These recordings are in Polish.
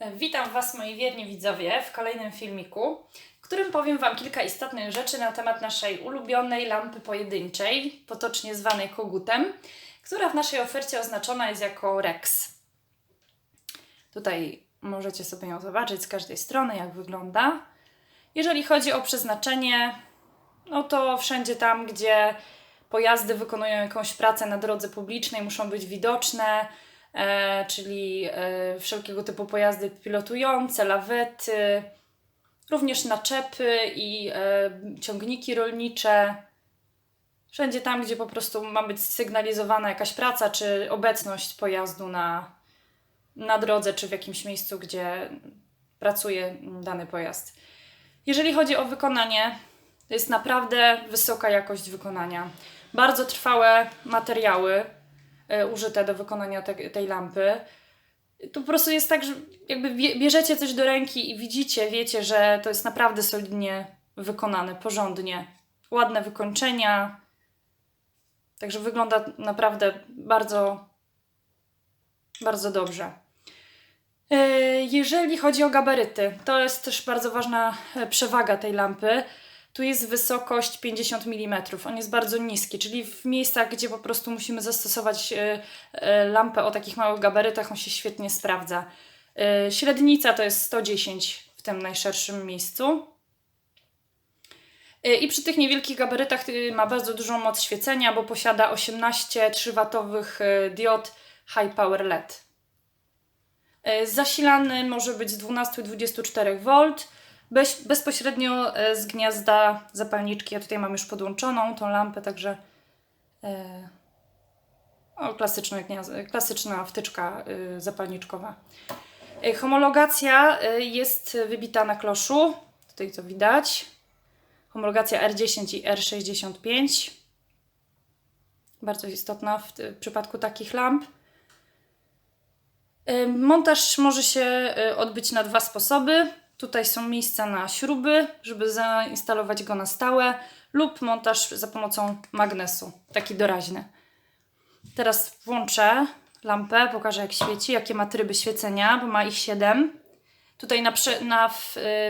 Witam Was, moi wierni widzowie, w kolejnym filmiku, w którym powiem Wam kilka istotnych rzeczy na temat naszej ulubionej lampy pojedynczej, potocznie zwanej kogutem, która w naszej ofercie oznaczona jest jako Rex. Tutaj możecie sobie ją zobaczyć z każdej strony, jak wygląda. Jeżeli chodzi o przeznaczenie, no to wszędzie tam, gdzie pojazdy wykonują jakąś pracę na drodze publicznej, muszą być widoczne, czyli e, wszelkiego typu pojazdy pilotujące, lawety, również naczepy i e, ciągniki rolnicze. Wszędzie tam, gdzie po prostu ma być sygnalizowana jakaś praca czy obecność pojazdu na, na drodze czy w jakimś miejscu, gdzie pracuje dany pojazd. Jeżeli chodzi o wykonanie, to jest naprawdę wysoka jakość wykonania. Bardzo trwałe materiały e, użyte do wykonania te, tej lampy. To po prostu jest tak, że jakby bie- bierzecie coś do ręki i widzicie, wiecie, że to jest naprawdę solidnie wykonane, porządnie. Ładne wykończenia. Także wygląda naprawdę bardzo, bardzo dobrze. E, Jeżeli chodzi o gabaryty, to jest też bardzo ważna e, przewaga tej lampy. Tu jest wysokość 50 mm. On jest bardzo niski, czyli w miejscach, gdzie po prostu musimy zastosować e, e, lampę o takich małych gabarytach, on się świetnie sprawdza. E, Średnica to jest 110 w tym najszerszym miejscu. I przy tych niewielkich gabarytach ma bardzo dużą moc świecenia, bo posiada 18 3W diod High Power LED. Zasilany może być z 12-24 V bez, bezpośrednio e, z gniazda zapalniczki. Ja tutaj mam już podłączoną tą lampę, także e, o, klasyczne gniazdo, klasyczna wtyczka e, zapalniczkowa. E, homologacja e, jest wybita na kloszu. Tutaj to widać. Homologacja R10 i R65. Bardzo istotna w, w przypadku takich lamp. Y, Montaż może się y, odbyć na dwa sposoby. Tutaj są miejsca na śruby, żeby zainstalować go na stałe, lub montaż za pomocą magnesu, taki doraźny. Teraz włączę lampę, pokażę jak świeci, jakie ma tryby świecenia, bo ma ich 7. Tutaj na, na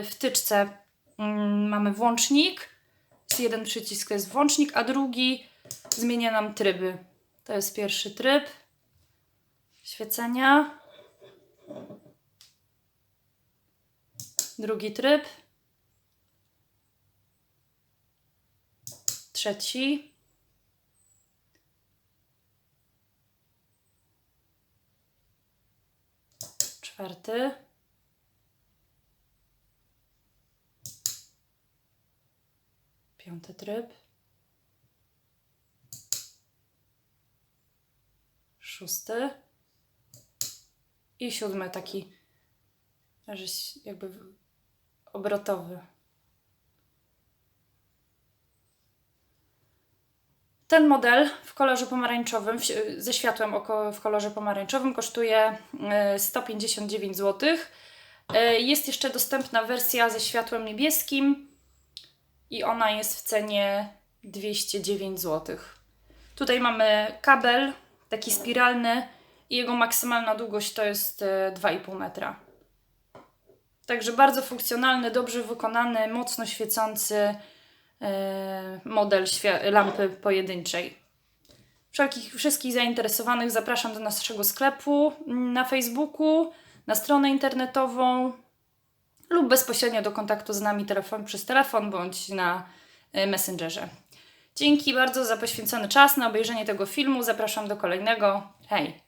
y, wtyczce mm, mamy włącznik. Jeden przycisk to jest włącznik, a drugi zmienia nam tryby. To jest pierwszy tryb świecenia. Drugi tryb. Trzeci. Czwarty. Piąty tryb. Szósty. I siódmy taki, że jakby obrotowy. Ten model w kolorze pomarańczowym, ze światłem w kolorze pomarańczowym kosztuje e, 159 zł. E, Jest jeszcze dostępna wersja ze światłem niebieskim i ona jest w cenie 209 zł. Tutaj mamy kabel, taki spiralny, i jego maksymalna długość to jest e, 2,5 metra. Także bardzo funkcjonalny, dobrze wykonany, mocno świecący e, model lampy pojedynczej. Wszelkich, wszystkich zainteresowanych zapraszam do naszego sklepu mm, na Facebooku, na stronę internetową lub bezpośrednio do kontaktu z nami telefon przez telefon bądź na e, Messengerze. Dzięki bardzo za poświęcony czas na obejrzenie tego filmu. Zapraszam do kolejnego. Hej!